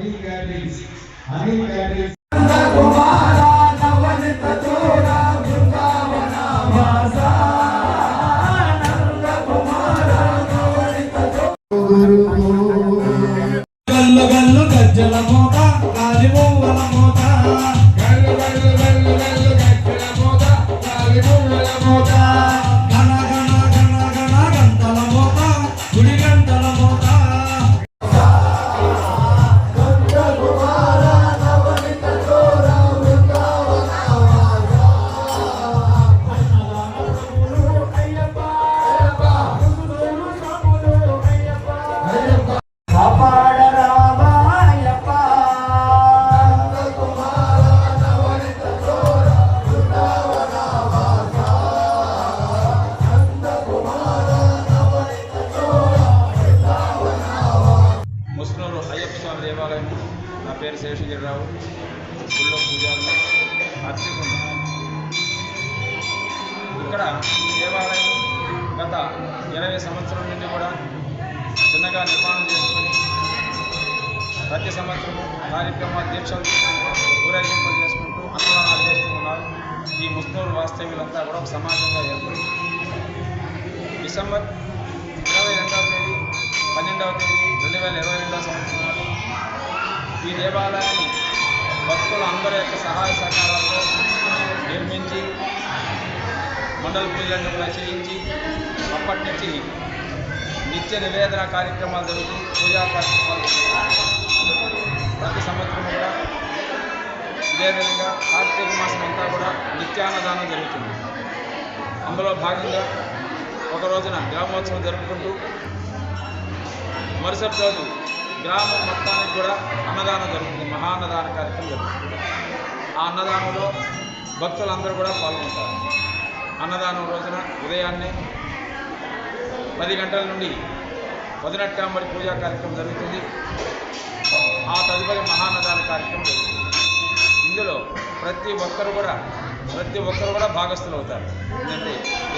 Honey caterings honey caterings దేవాలయం గత ఇరవై సంవత్సరం నుండి కూడా చిన్నగా నిర్మాణం చేసుకుని ప్రతి సంవత్సరం కార్యక్రమ దీక్షలు ఊరేగింపులు చేసుకుంటూ అన్నదానాలు చేస్తూ ఉన్నారు ఈ ముస్లింలు వాస్తవ్యులంతా కూడా ఒక సమాజంగా ఏర్పడి డిసెంబర్ ఇరవై రెండవ తేదీ పన్నెండవ తేదీ రెండు వేల ఇరవై రెండవ సంవత్సరం ఈ దేవాలయాన్ని భక్తుల అందరి యొక్క సహాయ సహకారాలతో నిర్మించి మండల పూజలను కూడా చేయించి అప్పటి నుంచి నిత్య నివేదన కార్యక్రమాలు జరుగుతూ పూజా కార్యక్రమాలు ప్రతి సంవత్సరం కూడా ఇదేవిధంగా కార్తీక మాసం అంతా కూడా నిత్యాన్నదానం జరుగుతుంది. అందులో భాగంగా ఒక రోజున గ్రామోత్సవం జరుపుకుంటూ మరుసటి రోజు గ్రామం మొత్తానికి కూడా అన్నదానం జరుగుతుంది. మహాన్నదాన కార్యక్రమం జరుగుతుంది. ఆ అన్నదానంలో భక్తులందరూ కూడా పాల్గొంటారు. అన్నదానం రోజున ఉదయాన్నే పది గంటల నుండి పదినట్టాంబడి పూజా కార్యక్రమం జరుగుతుంది. ఆ తదుపరి మహాన్నదాన కార్యక్రమం జరుగుతుంది. ఇందులో ప్రతి ఒక్కరు కూడా ప్రతి ఒక్కరు కూడా భాగస్థులు అవుతారు. ఎందుకంటే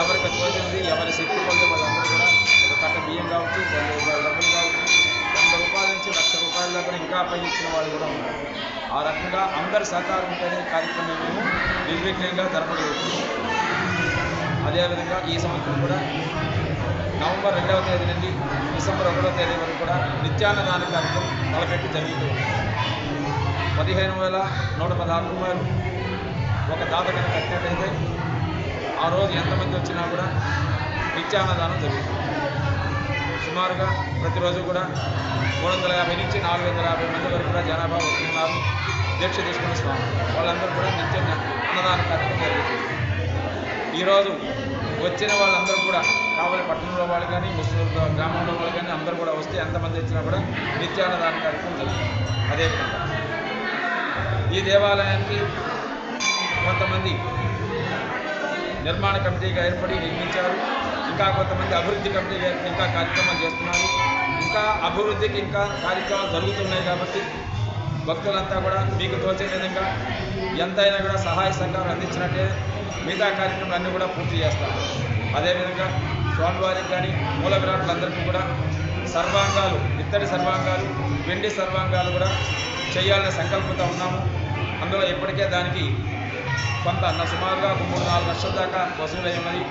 ఎవరికి తోచింది ఎవరి శక్తి పొందే వాళ్ళందరూ కూడా ఒక కట్ట బియ్యం కావచ్చు వంద రూపాయల డబ్బులు కావచ్చు వంద రూపాయల నుంచి లక్ష రూపాయల దాకా ఇంకా పై ఇచ్చిన వాళ్ళు కూడా ఉన్నారు. ఆ రకంగా అందరి సహకారం ఉంటేనే కార్యక్రమం మేము నిర్విఘ్నంగా జరపగలుగుతున్నాం. అదేవిధంగా ఈ సంవత్సరం కూడా నవంబర్ రెండవ తేదీ నుండి డిసెంబర్ ఒకటో తేదీ వరకు కూడా నిత్యాన్నదాన కార్యక్రమం తలపెట్టి జరుగుతుంది పదిహేను వేల నూట పదహారు రూపాయలు ఒక దాత కనుక కట్టినట్టయితే ఆ రోజు ఎంతమంది వచ్చినా కూడా నిత్యాన్నదానం జరుగుతుంది. సుమారుగా ప్రతిరోజు కూడా మూడు వందల యాభై నుంచి నాలుగు వందల యాభై మంది వరకు కూడా జనాభా వస్తున్నారు. దీక్ష తీసుకున్న స్వామి. వాళ్ళందరూ కూడా నిత్యం అన్నదాన కార్యక్రమం జరుగుతుంది. ఈరోజు వచ్చిన వాళ్ళందరూ కూడా కావాలి పట్టణంలో వాళ్ళు కానీ ముస్లిం గ్రామంలో వాళ్ళు కానీ అందరూ కూడా వస్తే ఎంతమంది వచ్చినా కూడా నిత్యాన్నదాన కార్యక్రమం జరుగుతుంది. అదేవిధంగా ఈ దేవాలయానికి కొంతమంది నిర్మాణ కమిటీగా ఏర్పడి నిర్మించారు. ఇంకా కొంతమంది అభివృద్ధి కమిటీగా ఇంకా కార్యక్రమాలు చేస్తున్నారు. ఇంకా అభివృద్ధికి ఇంకా కార్యక్రమాలు జరుగుతున్నాయి కాబట్టి భక్తులంతా కూడా మీకు తోచే విధంగా ఎంతైనా కూడా సహాయ సహకారం అందించినట్టే మిగతా కార్యక్రమాలన్నీ కూడా పూర్తి చేస్తారు అదేవిధంగా స్వామివారికి కానీ మూల విరాటులందరికీ కూడా సర్వాంగాలు ఇత్తడి సర్వాంగాలు వెండి సర్వాంగాలు కూడా చేయాలనే సంకల్పంతో ఉన్నాము. అందులో ఇప్పటికే దానికి కొంత అన్న సుమారుగా ఒక మూడు నాలుగు లక్షల దాకా వసూలయ్యమని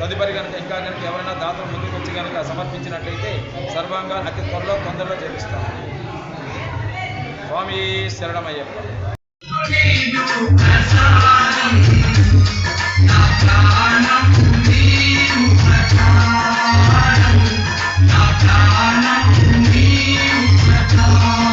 తదుపరి కనుక ఇంకా కనుక ఎవరైనా దాతలు ముందుకు వచ్చి కనుక సమర్పించినట్లయితే సర్వాంగాలు అతి త్వరలో తొందరలో చేపిస్తాము. స్వామి శరణమయ్యప్ప. Oh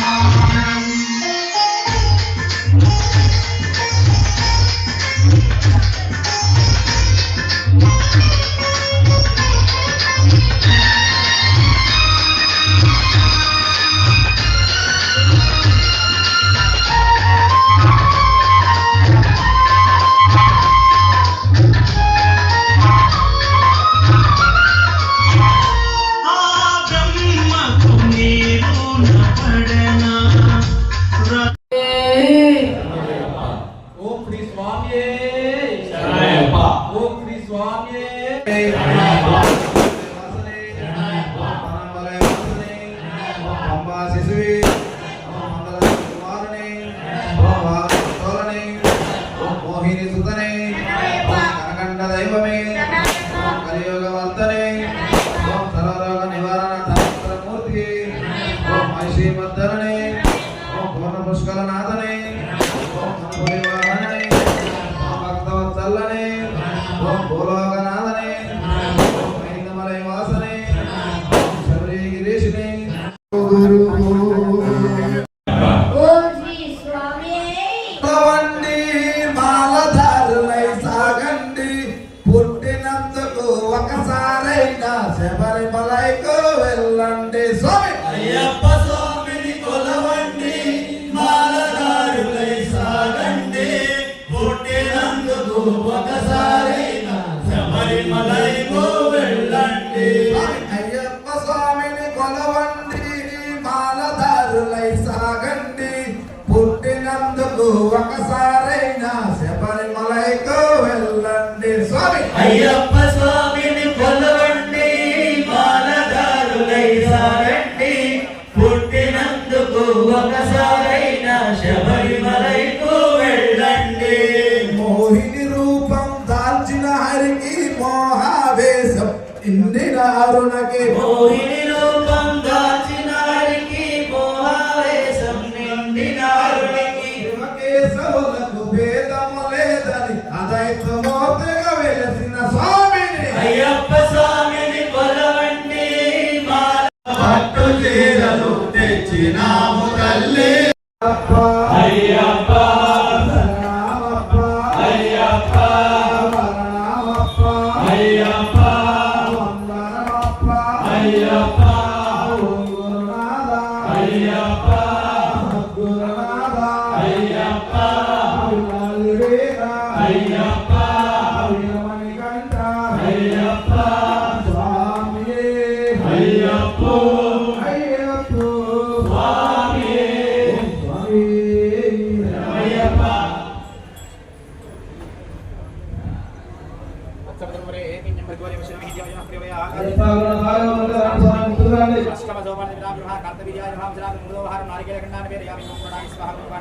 life.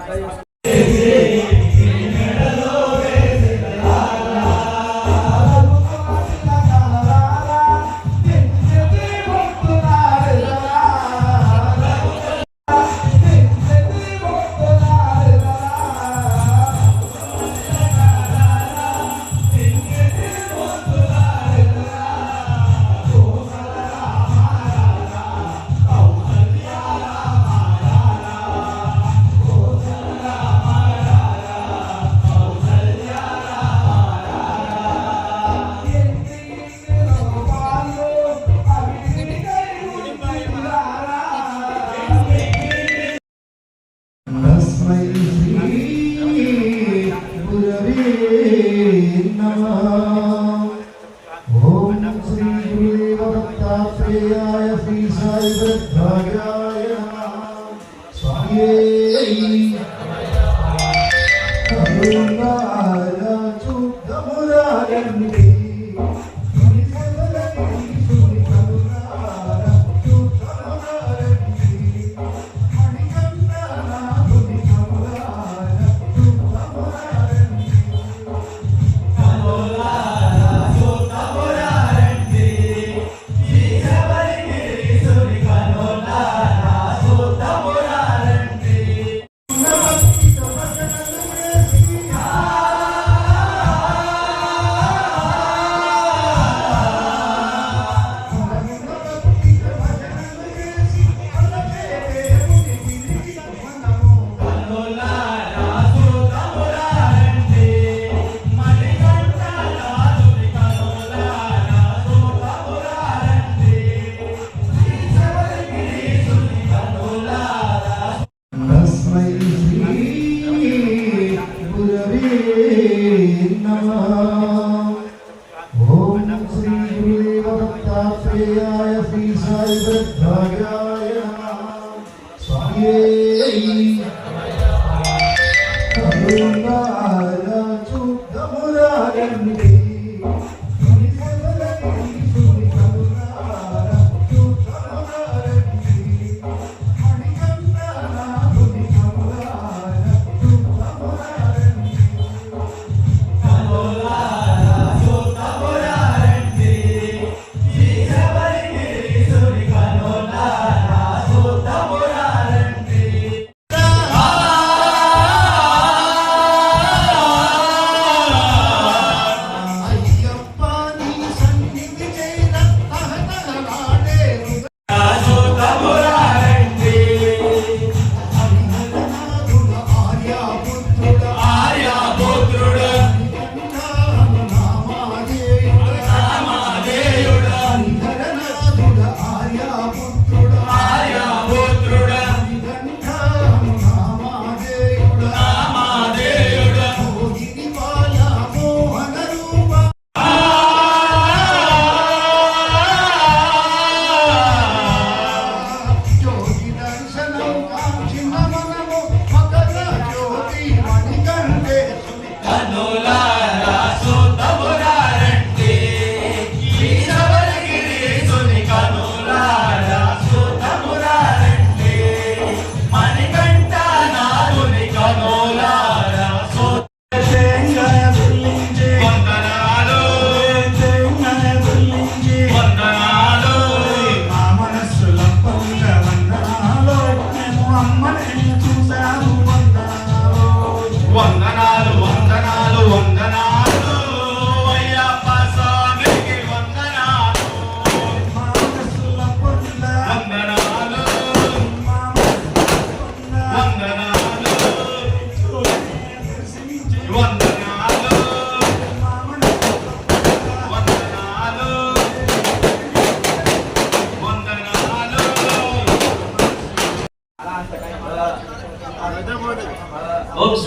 తస్మై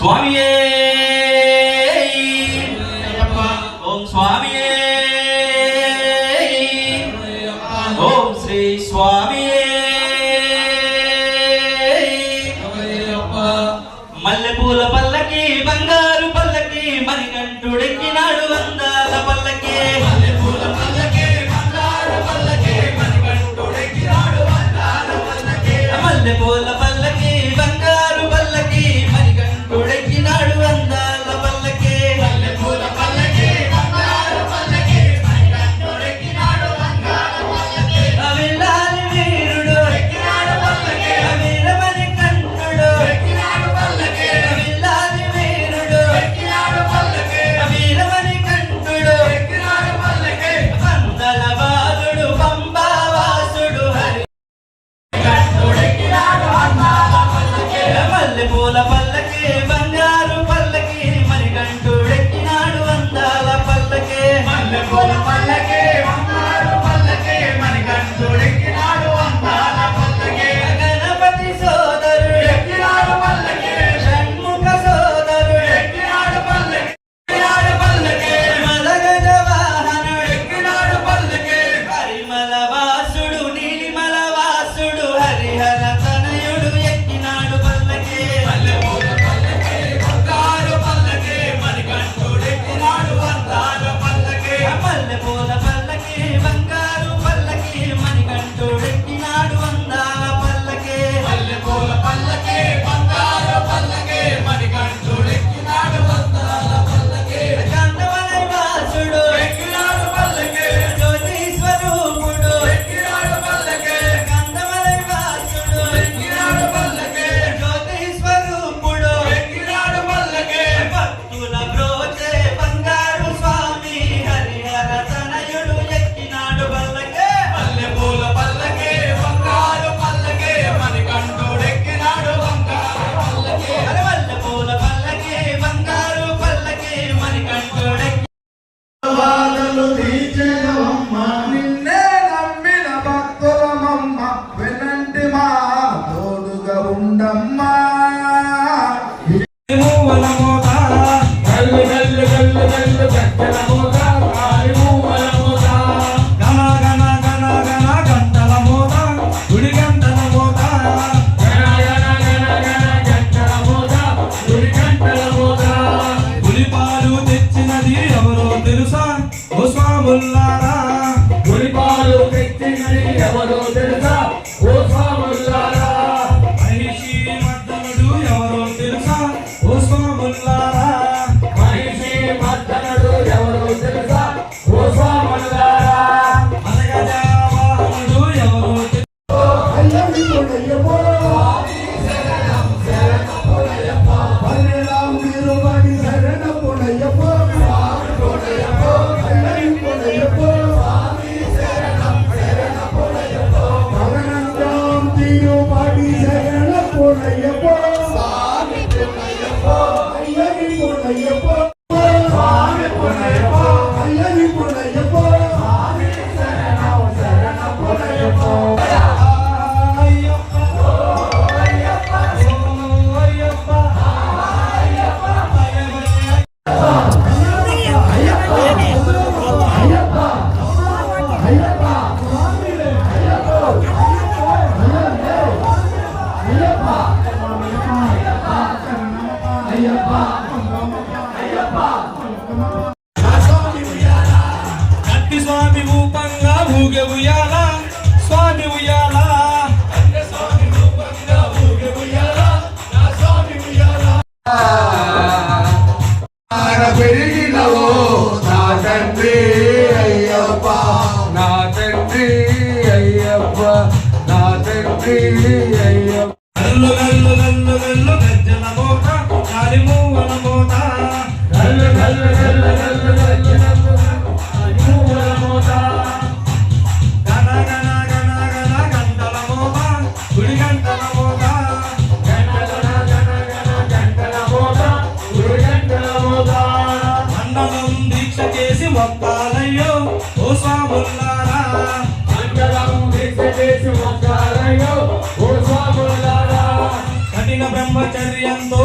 స్వామియే. ఓం పల్లకి బంగారు పల్లకి మణికంఠుడెక్కినాడు వందాల పల్లకి. మల్లెపూల పల్లకి బంగారు పల్లకి మణికంఠుడెక్కినాడు వందాల పల్లకి. మల్లెపూల புகழ் எப்போ గోపాలయ్యో ఓ స్వాములారా. మంగళం చేసి వచ్చారయ్యో ఓ స్వాములారా. కఠిన బ్రహ్మచర్యంతో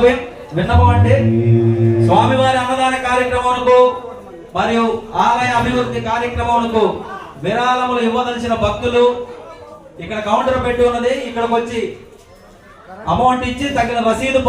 విన్నపం విన్నపం అంటే స్వామివారి అన్నదాన కార్యక్రమాలకు మరియు ఆలయ అభివృద్ధి కార్యక్రమాలకు విరాళములు ఇవ్వదలిచిన భక్తులు ఇక్కడ కౌంటర్ పెట్టి ఉన్నది. ఇక్కడికి వచ్చి అమౌంట్ ఇచ్చి తగిన రసీదు